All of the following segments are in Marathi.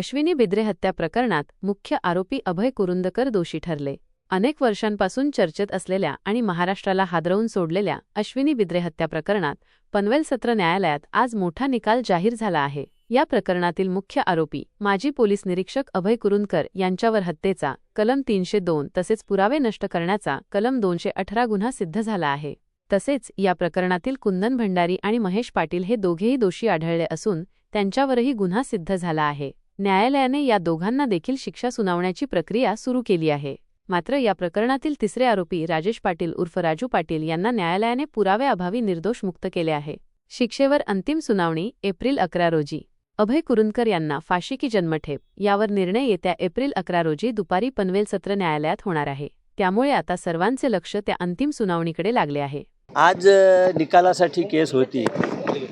अश्विनी बिद्रे हत्या प्रकरणात मुख्य आरोपी अभय कुरुंदकर दोषी ठरले. अनेक वर्षांपासून चर्चेत असलेल्या आणि महाराष्ट्राला हादरवून सोडलेल्या अश्विनी बिद्रे हत्या प्रकरणात पनवेल सत्र न्यायालयात आज मोठा निकाल जाहीर झाला आहे. या प्रकरणातील मुख्य आरोपी माजी पोलीस निरीक्षक अभय कुरुंदकर यांच्यावर हत्येचा कलम तीनशे दोन तसेच पुरावे नष्ट करण्याचा कलम दोनशे अठरा गुन्हा सिद्ध झाला आहे. तसेच या प्रकरणातील कुंदन भंडारी आणि महेश पाटील हे दोघेही दोषी आढळले असून त्यांच्यावरही गुन्हा सिद्ध झाला आहे. न्यायालयाने या दोघांना देखील शिक्षा सुनावण्याची प्रक्रिया सुरू केली आहे. मात्र या प्रकरणातील तिसरे आरोपी राजेश पाटील उर्फ राजू पाटील यांना न्यायालयाने पुराव्याअभावी निर्दोष मुक्त केले आहे. शिक्षेवर अंतिम सुनावणी एप्रिल अकरा रोजी. अभय कुरुंदकर यांना फाशी की जन्मठेप यावर निर्णय येत्या एप्रिल अकरा रोजी दुपारी पनवेल सत्र न्यायालयात होणार आहे. त्यामुळे आता सर्वांचे लक्ष त्या अंतिम सुनावणीकडे लागले आहे. आज निकालासाठी केस होती.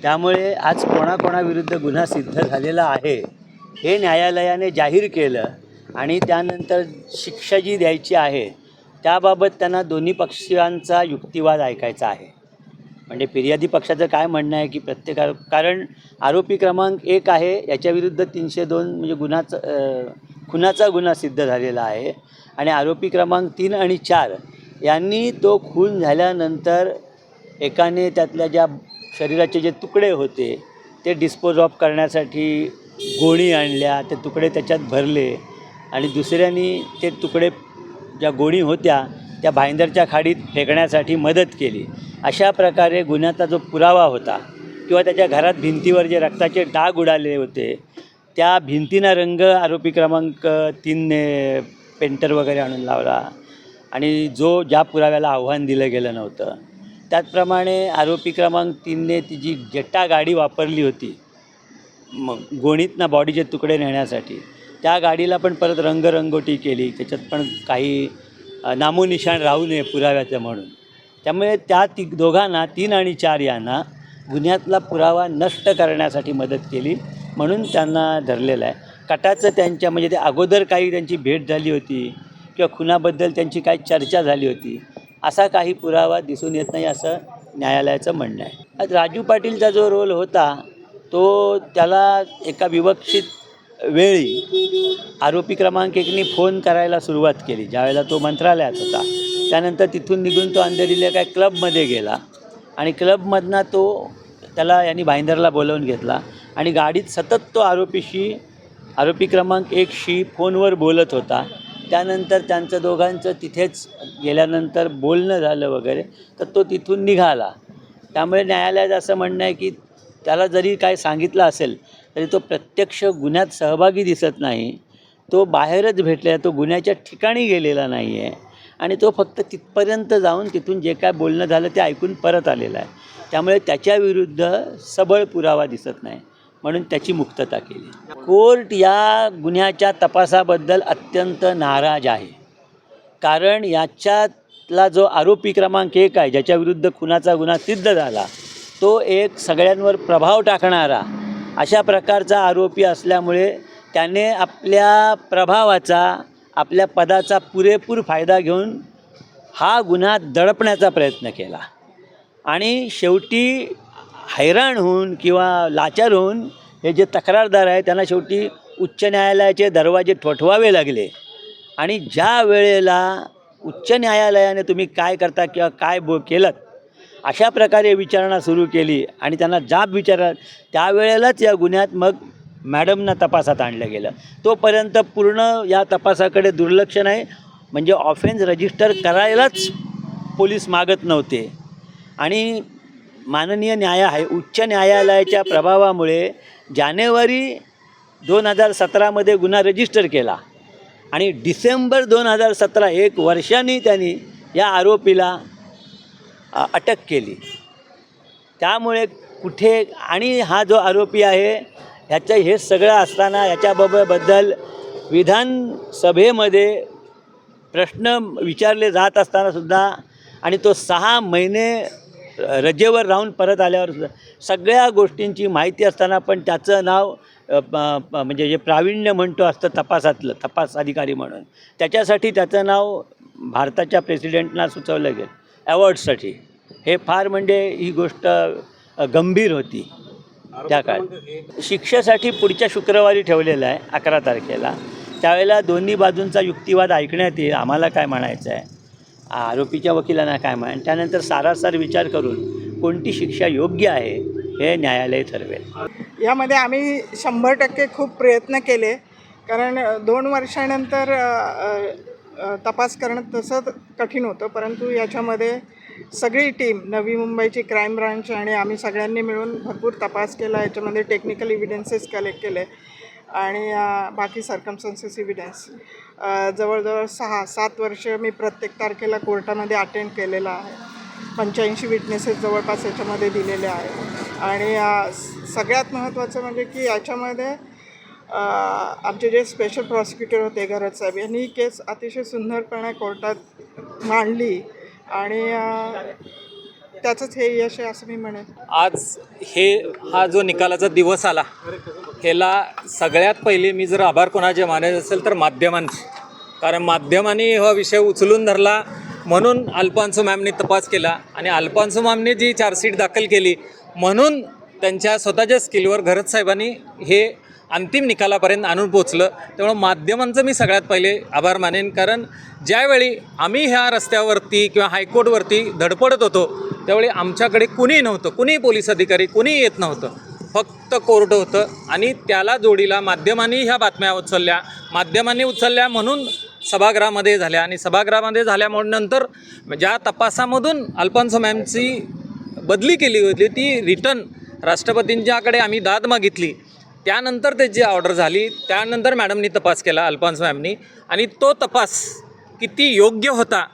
त्यामुळे आज कोणाकोणाविरुद्ध गुन्हा सिद्ध झालेला आहे हे न्यायालयाने जाहीर केलं आणि त्यानंतर शिक्षा जी द्यायची आहे त्याबाबत त्यांना दोन्ही पक्षांचा युक्तिवाद ऐकायचा आहे. म्हणजे फिर्यादी पक्षाचं काय म्हणणं आहे की प्रत्येका कारण आरोपी क्रमांक एक आहे याच्याविरुद्ध तीनशे दोन म्हणजे गुन्हाचा खुनाचा गुन्हा सिद्ध झालेला आहे. आणि आरोपी क्रमांक तीन आणि चार यांनी तो खून झाल्यानंतर एकाने त्यातल्या ज्या शरीराचे जे तुकडे होते ते डिस्पोज ऑफ करण्यासाठी गोणी आणल्या ते तुकडे त्याच्यात भरले आणि दुसऱ्यांनी ते तुकडे ज्या गोणी होत्या त्या भाईंदरच्या खाडीत फेकण्यासाठी मदत केली. अशा प्रकारे गुन्ह्याचा जो पुरावा होता किंवा त्याच्या घरात भिंतीवर जे रक्ताचे डाग उडाले होते त्या भिंतीना रंग आरोपी क्रमांक तीनने पेंटर वगैरे आणून लावला आणि जो ज्या पुराव्याला आव्हान दिलं गेलं नव्हतं. त्याचप्रमाणे आरोपी क्रमांक तीनने ती जी जट्टा गाडी वापरली होती मग गोणीतनं बॉडीचे तुकडे नेण्यासाठी. त्या गाडीला पण परत रंगरंगोटी केली. त्याच्यात पण काही नामोनिशाण राहू नये पुराव्याचं म्हणून. त्यामुळे त्या ती दोघांना तीन आणि चार यांना गुन्ह्यातला पुरावा नष्ट करण्यासाठी मदत केली म्हणून त्यांना धरलेलं आहे. कटाचं त्यांच्या म्हणजे ते अगोदर काही त्यांची भेट झाली होती किंवा खुनाबद्दल त्यांची काही चर्चा झाली होती असा काही पुरावा दिसून येत नाही असं न्यायालयाचं म्हणणं आहे. आज राजू पाटीलचा जो रोल होता तो त्याला एका विवक्षित वेळी आरोपी क्रमांक एकने फोन करायला सुरुवात केली ज्यावेळेला तो मंत्रालयात होता. त्यानंतर तिथून निघून तो अंधेरीला काय क्लबमध्ये गेला आणि क्लबमधनं तो त्याला यांनी भाईंदरला बोलवून घेतला आणि गाडीत सतत तो आरोपीशी आरोपी क्रमांक एकशी फोनवर बोलत होता. त्यानंतर त्यांचं दोघांचं तिथेच गेल्यानंतर बोलणं झालं वगैरे तर तो तिथून निघाला. त्यामुळे न्यायालयात असं म्हणणं आहे की त्याला जरी काय सांगितलं असेल तरी तो प्रत्यक्ष गुन्ह्यात सहभागी दिसत नाही. तो बाहेरच भेटलेला तो गुन्ह्याच्या ठिकाणी गेलेला नाही आहे आणि तो फक्त तिथपर्यंत जाऊन तिथून जे काय बोलणं झालं ते ऐकून परत आलेला आहे. त्यामुळे त्याच्याविरुद्ध सबळ पुरावा दिसत नाही. म्हणून त्याची मुक्तता केली. कोर्ट या गुन्ह्याच्या तपासाबद्दल अत्यंत नाराज आहे. कारण याच्यातला जो आरोपी क्रमांक एक आहे ज्याच्याविरुद्ध खुनाचा गुन्हा सिद्ध झाला तो एक सगळ्यांवर प्रभाव टाकणारा अशा प्रकारचा आरोपी असल्यामुळे त्याने आपल्या प्रभावाचा आपल्या पदाचा पुरेपूर फायदा घेऊन हा गुन्हा दडपण्याचा प्रयत्न केला. आणि शेवटी हैराण होऊन किंवा लाचार होऊन हे जे तक्रारदार आहे त्यांना शेवटी उच्च न्यायालयाचे दरवाजे ठोठवावे लागले. आणि ज्या वेळेला उच्च न्यायालयाने तुम्ही काय करता किंवा काय बो केलं अशा प्रकारे विचारणा सुरू केली आणि त्यांना जाब विचारला. त्यावेळेलाच या गुन्ह्यात मग मॅडमना तपासात आणलं गेलं. तोपर्यंत पूर्ण या तपासाकडे दुर्लक्ष नाही. म्हणजे ऑफेन्स रजिस्टर करायलाच पोलीस मागत नव्हते. आणि माननीय न्याय आहे उच्च न्यायालयाच्या प्रभावामुळे जानेवारी दोन हजार सतरामध्ये गुन्हा रजिस्टर केला. आणि डिसेंबर दोन हजार सतरा एक वर्षांनी त्यांनी या आरोपीला अटक केली. त्यामुळे कुठे आणि हा जो आरोपी आहे ह्याचं हे सगळं असताना याच्याबाबतबद्दल विधानसभेमध्ये प्रश्न विचारले जात असतानासुद्धा आणि तो सहा महिने रजेवर राहून परत आल्यावर सुद्धा सगळ्या गोष्टींची माहिती असताना पण त्याचं नाव प- प- म्हणजे जे प्रावीण्य म्हणतो असतं तपासातलं तपास अधिकारी म्हणून त्याच्यासाठी त्याचं नाव भारताच्या प्रेसिडेंटना सुचवलं गेलं. अवॉर्डसाठी. हे फार म्हणजे ही गोष्ट गंभीर होती त्या काळात शिक्षेसाठी पुढच्या शुक्रवारी ठेवलेलं आहे अकरा तारखेला. त्यावेळेला दोन्ही बाजूंचा युक्तिवाद ऐकण्यात येईल आम्हाला काय म्हणायचं आहे? आरोपीच्या वकिलांना काय म्हणाय त्यानंतर सारासार विचार करून कोणती शिक्षा योग्य आहे हे न्यायालय ठरवेल. यामध्ये आम्ही शंभर टक्के खूप प्रयत्न केले कारण दोन वर्षानंतर तपास करणं तसं कठीण होतं परंतु याच्यामध्ये सगळी टीम नवी मुंबईची क्राईम ब्रांच आणि आम्ही सगळ्यांनी मिळून भरपूर तपास केला याच्यामध्ये टेक्निकल इव्हिडन्सेस कलेक्ट केले आणि बाकी सर्कमस्टन्सेस इव्हिडन्स जवळजवळ सहा सात वर्ष मी प्रत्येक तारखेला कोर्टामध्ये अटेंड केलेला आहे. पंच्याऐंशी विटनेसेस जवळपास याच्यामध्ये दिलेले आहे. आणि सगळ्यात महत्त्वाचं म्हणजे की याच्यामध्ये आमचे जे स्पेशल प्रॉसिक्युटर होते घरत साहेब यांनी ही केस अतिशय सुंदरपणे कोर्टात मांडली आणि त्याचंच हे यश आहे असं मी म्हणेन. आज हे हा जो निकालाचा दिवस आला ह्याला सगळ्यात पहिले मी जर आभार कोणाचे मानायचे असेल तर माध्यमांचे. कारण माध्यमांनी हा विषय उचलून धरला म्हणून अल्फान्सो मॅमनी तपास केला आणि अल्फान्सो मॅमने जी चार्जशीट दाखल केली म्हणून त्यांच्या स्वतःच्या स्किलवर घरत साहेबांनी हे अंतिम निकालापर्यंत आणून पोचलं त्यामुळं माध्यमांचं मी सगळ्यात पहिले आभार मानेन. कारण ज्यावेळी आम्ही ह्या रस्त्यावरती किंवा हायकोर्टवरती धडपडत होतो त्यावेळी आमच्याकडे कुणी नव्हतं. कुणी पोलीस अधिकारी कुणी येत नव्हतं. फक्त कोर्ट होतं आणि त्याला जोडीला माध्यमांनी ह्या बातम्या उचलल्या. माध्यमांनी उचलल्या म्हणून सभागृहामध्ये झाल्या आणि सभागृहामध्ये झाल्यामुळे नंतर ज्या तपासामधून अल्फान्सो मॅमची बदली केली होती ती रिटर्न राष्ट्रपतींच्याकडे आम्ही दाद मागितली. त्यानंतर त्याची ऑर्डर झाली त्यानंतर मॅडमनी तपास केला अल्फान्स मॅमनी आणि तो तपास किती योग्य होता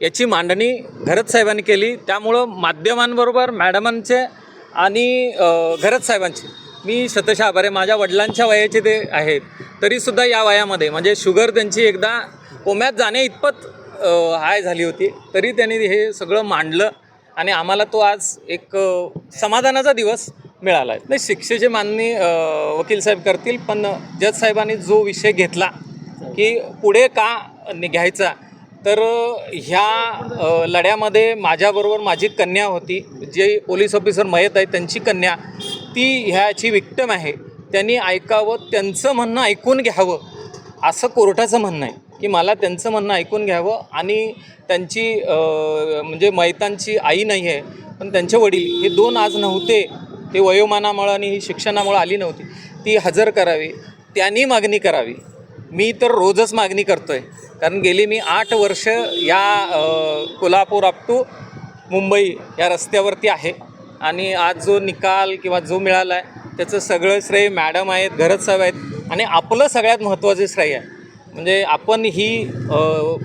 याची मांडणी घरत साहेबांनी केली. त्यामुळं माध्यमांबरोबर मॅडमांचे आणि घरत साहेबांचे मी शतशः आभार आहे. माझ्या वडिलांच्या वयाचे ते आहेत तरीसुद्धा या वयामध्ये म्हणजे शुगर त्यांची एकदा कोम्यात जाणे इतपत हाय झाली होती तरी त्यांनी हे सगळं मांडलं. आणि आम्हाला तो आज एक समाधानाचा दिवस मिळाला आहे नाही शिक्षेचे माननी वकील साहेब करतील पण जज साहेबांनी जो विषय घेतला की पुढे का नि- घ्यायचा तर ह्या लढ्यामध्ये माझ्याबरोबर माझी कन्या होती जे पोलीस ऑफिसर मयत आहे त्यांची कन्या ती ह्याची विक्टम आहे. त्यांनी ऐकावं त्यांचं म्हणणं ऐकून घ्यावं असं कोर्टाचं म्हणणं आहे की मला त्यांचं म्हणणं ऐकून घ्यावं आणि त्यांची म्हणजे मैतांची आई नाही आहे पण त्यांचे वडील हे दोन आज नव्हते ते वयोमानामुळं आणि ही शिक्षणामुळं आली नव्हती. ती हजर करावी त्यांनी मागणी करावी. मी तर रोजच मागणी करतो आहे कारण गेली मी आठ वर्ष या कोल्हापूर अप टू मुंबई या रस्त्यावरती आहे. आणि आज जो निकाल किंवा जो मिळाला आहे त्याचं सगळं श्रेय मॅडम आहेत घरत साहेब आहेत. आणि आपलं सगळ्यात महत्त्वाचं श्रेय आहे. म्हणजे आपण ही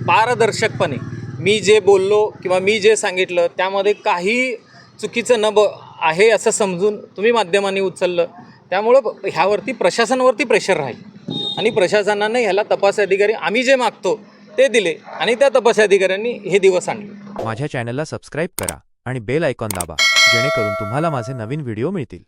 पारदर्शकपणे मी जे बोललो किंवा मी जे सांगितलं त्यामध्ये काही चुकीचं न ब आहे असं समजून तुम्ही माध्यमांनी उचललं त्यामुळं ह्यावरती प्रशासनावरती प्रेशर राहील. आणि प्रशासनानं ह्याला तपास अधिकारी आम्ही जे मागतो ते दिले आणि त्या तपास अधिकाऱ्यांनी हे दिवस आणले. माझ्या चॅनलला सबस्क्राईब करा आणि बेल आयकॉन दाबा जेणेकरून तुम्हाला माझे नवीन व्हिडिओ मिळतील.